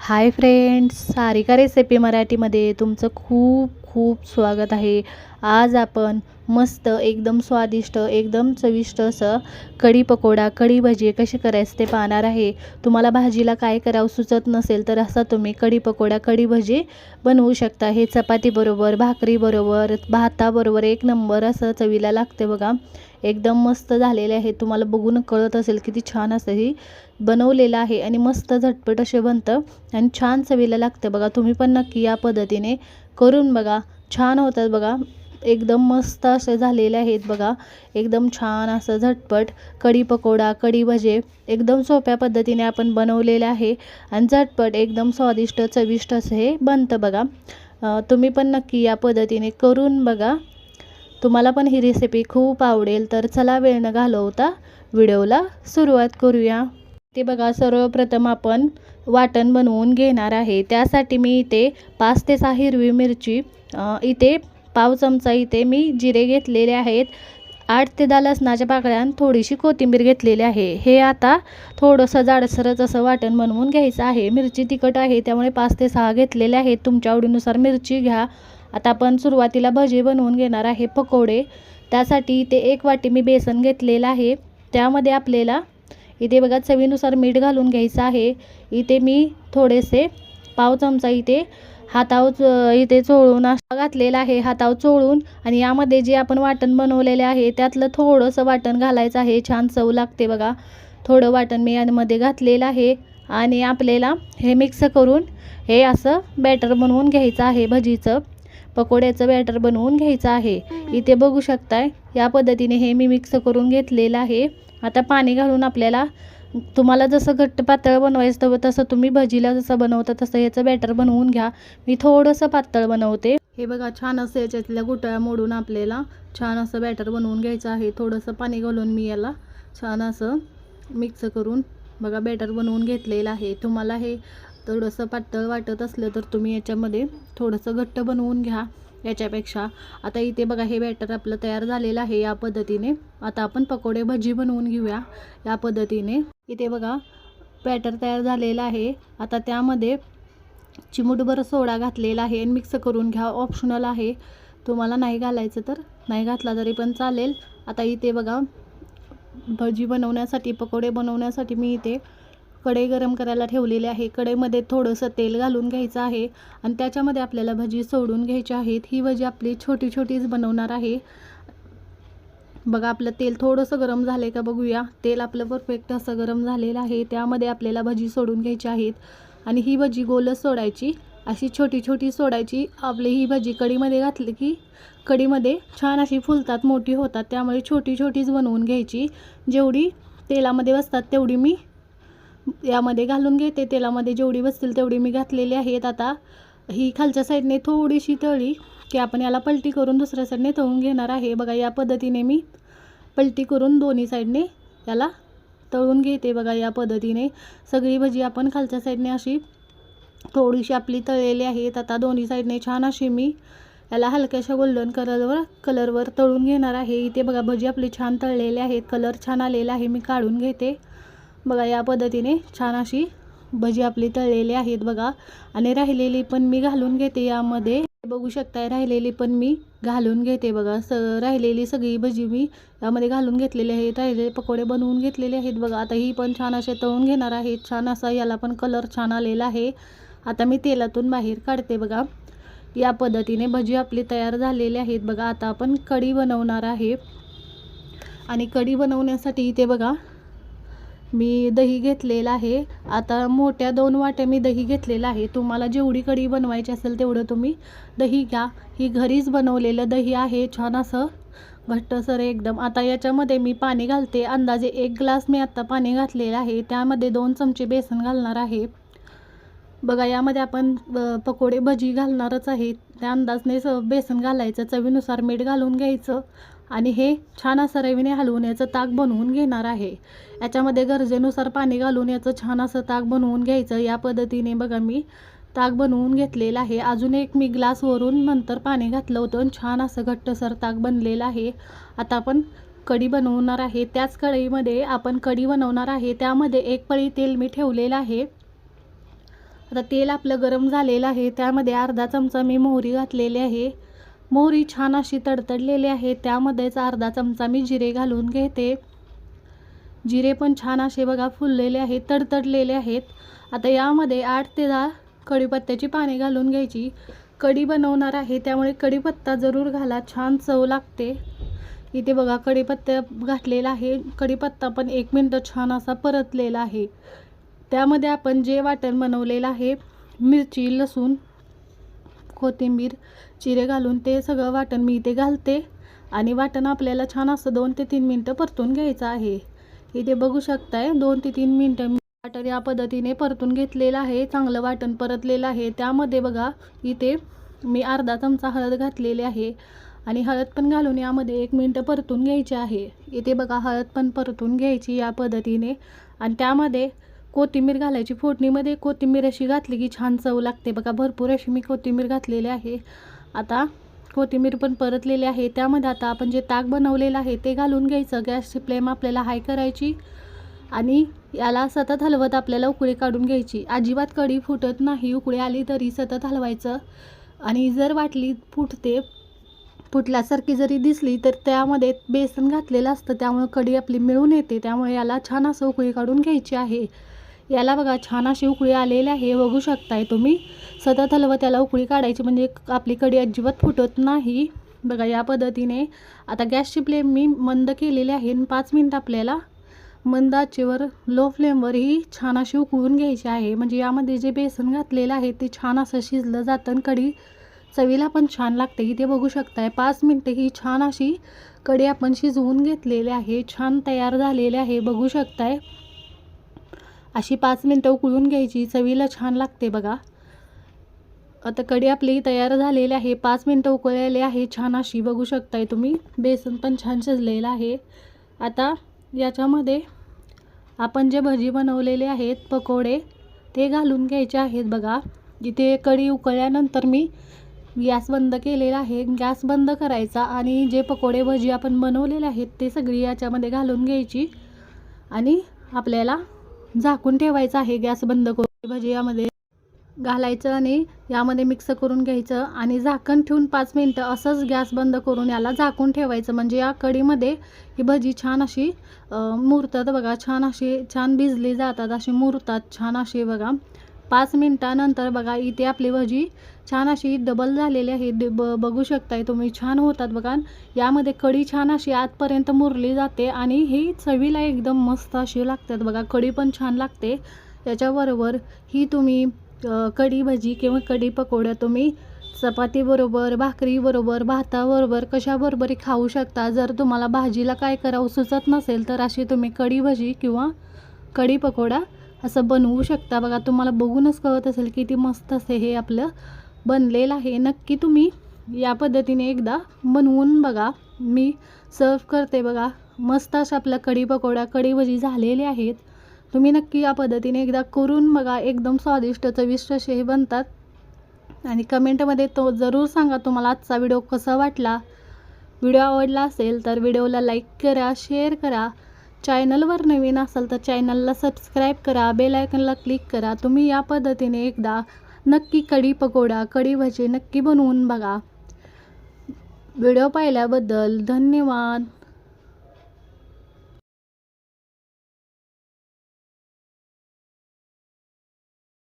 Hi friends Sarika recipe मराठीमध्ये तुमचं खूप खूप स्वागत आहे. आज आपण मस्त एकदम स्वादिष्ट एकदम चविष्ट असं कढी पकोडा कढी भजी कशी करायचं ते पाहणार आहे. तुम्हाला भाजीला काय करावं सुचत नसेल तर असा तुम्ही कढी पकोडा कढी भजी बनवू शकता. हे चपातीबरोबर भाकरीबरोबर भाताबरोबर एक नंबर असं चवीला लागते बघा. एकदम मस्त झालेले आहे. तुम्हाला बघून कळत असेल किती छान असं ही बनवलेलं आहे आणि मस्त झटपट असे बनतं आणि छान चवीला लागतं बघा. तुम्ही पण नक्की या पद्धतीने करून बघा. छान होतात बघा. एकदम मस्त असे झालेले आहेत बघा. एकदम छान असं झटपट कढी पकोडा कढी भजे एकदम सोप्या पद्धतीने आपण बनवलेले आहे आणि झटपट एकदम स्वादिष्ट चविष्ट असं हे बनतं बघा. तुम्ही पण नक्की या पद्धतीने करून बघा. तुम्हाला पण ही रेसिपी खूप आवडेल तर चला वेळ न घालवता व्हिडिओला सुरुवात करूया. ते बघा सर्वप्रथम आपण वाटण बनवून घेणार आहे. त्यासाठी मी इथे पाच ते सहा हिरवी मिरची इथे पाव चमचा इथे मी जिरे घेतलेले आहेत. आठ ते दहा लसणाच्या पाकळ्या थोडीशी कोथिंबीर घेतलेली आहे. हे आता थोडंसं जाडसरच असं वाटण बनवून घ्यायचं आहे. मिरची तिखट आहे त्यामुळे पाच ते सहा घेतलेले आहेत. तुमच्या आवडीनुसार मिरची घ्या. आता आपण सुरुवातीला भजी बनवून घेणार आहे पकोडे. त्यासाठी इथे एक वाटी मी बेसन घेतलेलं आहे. त्यामध्ये आपल्याला इथे बघा चवीनुसार मीठ घालून घ्यायचं आहे. इथे मी थोडेसे पाव चमचा इथे हाताव च- इथे चोळून असा घातलेला आहे. हाताव चोळून आणि यामध्ये जे आपण वाटण बनवलेले आहे त्यातलं थोडंसं वाटण घालायचं आहे. छान चव लागते बघा. थोडं वाटण मी यामध्ये घातलेलं आहे आणि आपल्याला हे मिक्स करून हे असं बॅटर बनवून घ्यायचं आहे भजीचं. पकोड्याचं बॅटर बनवून घ्यायचं आहे. इथे बघू शकताय या पद्धतीने हे मी मिक्स करून घेतलेलं आहे. आता पाणी घालून आपल्याला तुम्हाला जसं घट्ट पातळ बनवायचं तर तसं तुम्ही भजीला जसं बनवता तसं याचं बॅटर बनवून घ्या. मी थोडंसं पातळ बनवते. हे बघा छान असं याच्यातल्या गुटळ्या मोडून आपल्याला छान असं बॅटर बनवून घ्यायचं आहे. थोडंसं पाणी घालून मी याला छान असं मिक्स करून बघा बॅटर बनवून घेतलेलं आहे. तुम्हाला हे थोडंसं पातळ वाटत असलं तर तुम्ही याच्यामध्ये थोडंसं घट्ट बनवून घ्या याच्यापेक्षा. आता इथे बघा हे बॅटर आपलं तयार झालेलं आहे या पद्धतीने. आता आपण पकोडे भजी बनवून घेऊया या पद्धतीने. इथे बघा बॅटर तयार झालेलं आहे. आता त्यामध्ये चिमूटभर सोडा घातलेला आहे आणि मिक्स करून घ्या. ऑप्शनल आहे. तुम्हाला नाही घालायचं तर नाही घातला तरी पण चालेल. आता इथे बघा भजी बनवण्यासाठी पकोडे बनवण्यासाठी मी इथे कढई गरम करायला ठेवलेली आहे. कढईमध्ये थोडंसं तेल घालून घ्यायचं आहे आणि त्याच्यामध्ये आपल्याला भजी सोडून घ्यायची आहेत. ही भजी आपली छोटी छोटीच बनवणार आहे. बघा आपलं तेल थोडंसं गरम झालं आहे का बघूया. तेल आपलं परफेक्ट असं गरम झालेलं आहे. त्यामध्ये आपल्याला भजी सोडून घ्यायची आहेत. आणि ही भजी गोलच सोडायची. अशी छोटी छोटी सोडायची. आपली ही भजी कढीमध्ये घातली की कढीमध्ये छान अशी फुलतात मोठी होतात. त्यामुळे छोटी छोटीच बनवून घ्यायची. जेवढी तेलामध्ये बसतात तेवढी मी यामध्ये घालून घेते. तेलामध्ये जेवढी बसतील तेवढी मी घातलेली आहेत. आता ही खालच्या साईडने थोडीशी तळी की आपण याला पलटी करून दुसऱ्या साईडने तळून घेणार आहे. बघा या पद्धतीने मी पलटी करून दोन्ही साईडने याला तळून घेते. बघा या पद्धतीने सगळी भजी आपण खालच्या साईडने अशी थोडीशी आपली तळलेली आहेत. आता दोन्ही साईडने छान अशी मी याला हलक्याशा गोल्डन कलरवर कलरवर तळून घेणार आहे. इथे बघा भजी आपली छान तळलेली आहेत. कलर छान आलेला आहे. मी काढून घेते. बघा या पद्धतीने छान अशी भजी आपली तळलेली आहेत बघा. आणि राहिलेली पण मी घालून घेते यामध्ये. बघू शकताय राहिलेली पण मी घालून घेते बघा. स राहिलेली सगळी भजी मी यामध्ये घालून घेतलेली आहेत. राहिलेले पकोडे बनवून घेतलेले आहेत बघा. आता ही पण छान असे तळून घेणार आहेत. छान असा याला पण कलर छान आलेला आहे. आता मी तेलातून बाहेर काढते बघा. या पद्धतीने भजी आपली तयार झालेली आहेत. बघा आता आपण कढी बनवणार आहे. आणि कढी बनवण्यासाठी इथे बघा मी दही घेतलेलं आहे. आता मोठ्या दोन वाट्या मी दही घेतलेलं आहे. तुम्हाला जेवढी कढी बनवायची असेल तेवढं तुम्ही दही घ्या. ही घरीच बनवलेलं दही आहे. छान असं घट्टसर एकदम. आता याच्यामध्ये मी पाणी घालते. अंदाजे एक ग्लास मी आत्ता पाणी घातलेलं आहे. त्यामध्ये दोन चमचे बेसन घालणार आहे. बघा यामध्ये आपण पकोडे भजी घालणारच आहे. त्या अंदाजने स बेसन घालायचं चवीनुसार मीठ घालून घ्यायचं आणि हे छान असं रवीने हलवून याचं ताक बनवून घेणार आहे. याच्यामध्ये गरजेनुसार पाणी घालून याचं छान असं ताक बनवून घ्यायचं. या पद्धतीने बघा मी ताक बनवून घेतलेलं आहे. अजून एक मी ग्लासवरून नंतर पाणी घातलं होतं आणि छान असं घट्टसर ताक बनलेलं आहे. आता आपण कढी बनवणार आहे. त्याच कढईमध्ये आपण कढी बनवणार आहे. त्यामध्ये एक पळी तेल मी ठेवलेलं आहे. आता तेल आपलं गरम झालेलं आहे. त्यामध्ये अर्धा चमचा मी मोहरी घातलेली आहे. मोहरी छान अशी तडतडलेली आहे. त्यामध्येच अर्धा चमचा मी जिरे घालून घेते. जिरे पण छान असे बघा फुललेले आहेत तडतडलेले आहेत. आता यामध्ये आठ ते दहा कढीपत्त्याची पाने घालून घ्यायची. कढी बनवणार आहे त्यामुळे कढीपत्ता जरूर घाला. छान चव लागते. इथे बघा कढीपत्ता घातलेला आहे. कढीपत्ता पण एक मिनटं छान असा परतलेला आहे. त्यामध्ये आपण जे वाटण बनवलेलं आहे मिरची लसूण कोथिंबीर चिरे घालून ते सगळं वाटण मी इथे घालते. आणि वाटण आपल्याला छान असं दोन ते तीन मिनटं परतून घ्यायचं आहे. इथे बघू शकताय दोन ते तीन मिनटं वाटण या पद्धतीने परतून घेतलेलं आहे चांगलं वाटण परतलेलं आहे. त्यामध्ये बघा इथे मी अर्धा चमचा हळद घातलेली आहे. आणि हळद पण घालून यामध्ये एक मिनटं परतून घ्यायची आहे. इथे बघा हळद पण परतून घ्यायची या पद्धतीने. आणि त्यामध्ये कोथिंबीर घालायची. फोडणीमध्ये कोथिंबीर अशी घातली की छान चव लागते. बघा भरपूर अशी मी कोथिंबीर घातलेली आहे. आता कोथिंबीर पण परतलेली आहे. त्यामध्ये आता आपण जे ताक बनवलेलं आहे ते घालून घ्यायचं. गॅसची फ्लेम आपल्याला हाय करायची आणि याला सतत हलवत आपल्याला उकळी काढून घ्यायची. अजिबात कढी फुटत नाही. उकळी आली तरी सतत हलवायचं. आणि जर वाटली फुटते फुटल्यासारखी जरी दिसली तर त्यामध्ये बेसन घातलेलं असतं. त्यामुळे कढी आपली मिळून येते. त्यामुळे याला छान असं उकळी काढून घ्यायची आहे. याला बघा छान अशी उकळी आलेली आहे. बघू शकताय तुम्ही. सतत हलवं त्याला उकळी काढायची म्हणजे आपली कढी अजिबात फुटत नाही. बघा या पद्धतीने. आता गॅसची फ्लेम मी मंद केलेली आहे. आणि पाच मिनिट आपल्याला मंद आचेवर लो फ्लेमवर ही छान अशी उकळून घ्यायची आहे. म्हणजे यामध्ये जे बेसन घातलेलं आहे ते छान असं शिजलं जातं आणि कढी चवीला पण छान लागते. इथे बघू शकताय पाच मिनटं ही छान अशी कढी आपण शिजवून घेतलेली आहे. छान तयार झालेली आहे. बघू शकताय. अशी पाच मिनटं उकळून घ्यायची. चवीला छान लागते बघा. आता कढी आपली तयार झालेली आहे. पाच मिनटं उकळलेली आहे. छान अशी बघू शकताय तुम्ही. बेसन पण छान शिजलेलं आहे. आता याच्यामध्ये आपण जे भजी बनवलेले आहेत पकोडे ते घालून घ्यायचे आहेत बघा. जिथे कढी उकळल्यानंतर मी गॅस बंद केलेला आहे. गॅस बंद करायचा आणि जे पकोडे भजी आपण बनवलेले आहेत ते सगळी याच्यामध्ये घालून घ्यायची आणि आपल्याला झाकून ठेवायचं आहे. गॅस बंद करून भजी यामध्ये घालायचं आणि यामध्ये मिक्स करून घ्यायचं आणि झाकण ठेवून पाच मिनटं असंच गॅस बंद करून याला झाकून ठेवायचं. म्हणजे या कढीमध्ये ही भजी छान अशी मुरतात बघा. छान अशी छान भिजली जातात अशी मुरतात. छान अशी बघा. पाच मिनटानंतर बघा इथे आपली भजी छान अशी डबल झालेली आहे. ब बघू शकताय तुम्ही छान होतात बघा. यामध्ये कढी छान अशी आतपर्यंत मुरली जाते आणि ही चवीला एकदम मस्त अशी लागतात बघा. कढी पण छान लागते. याच्याबरोबर ही तुम्ही कढी भजी किंवा कढी पकोड्या तुम्ही चपातीबरोबर भाकरीबरोबर भाताबरोबर कशाबरोबरही खाऊ शकता. जर तुम्हाला भाजीला काय करावं सुचत नसेल तर अशी तुम्ही कढी भजी किंवा कढी पकोडा असं बनवू शकता. बघा तुम्हाला बघूनच कळत असेल किती मस्त असे हे आपलं बनलेलं आहे. नक्की तुम्ही या पद्धतीने एकदा बनवून बघा. मी सर्व करते बघा. मस्त अशा आपल्या कढी पकोडा कढी भजी झालेले आहेत. तुम्ही नक्की या पद्धतीने एकदा करून बघा. एकदम स्वादिष्ट चविष्ट असे हे बनतात. आणि कमेंटमध्ये तो जरूर सांगा तुम्हाला आजचा व्हिडिओ कसा वाटला. व्हिडिओ आवडला असेल तर व्हिडिओला लाईक करा शेअर करा. चॅनलवर नवीन असाल तर चॅनलला सबस्क्राईब करा बेल आयकनला क्लिक करा. तुम्ही या पद्धतीने एकदा नक्की कढी पकोडा कढी भजी नक्की बनवून बघा. व्हिडिओ पाहिल्याबद्दल धन्यवाद.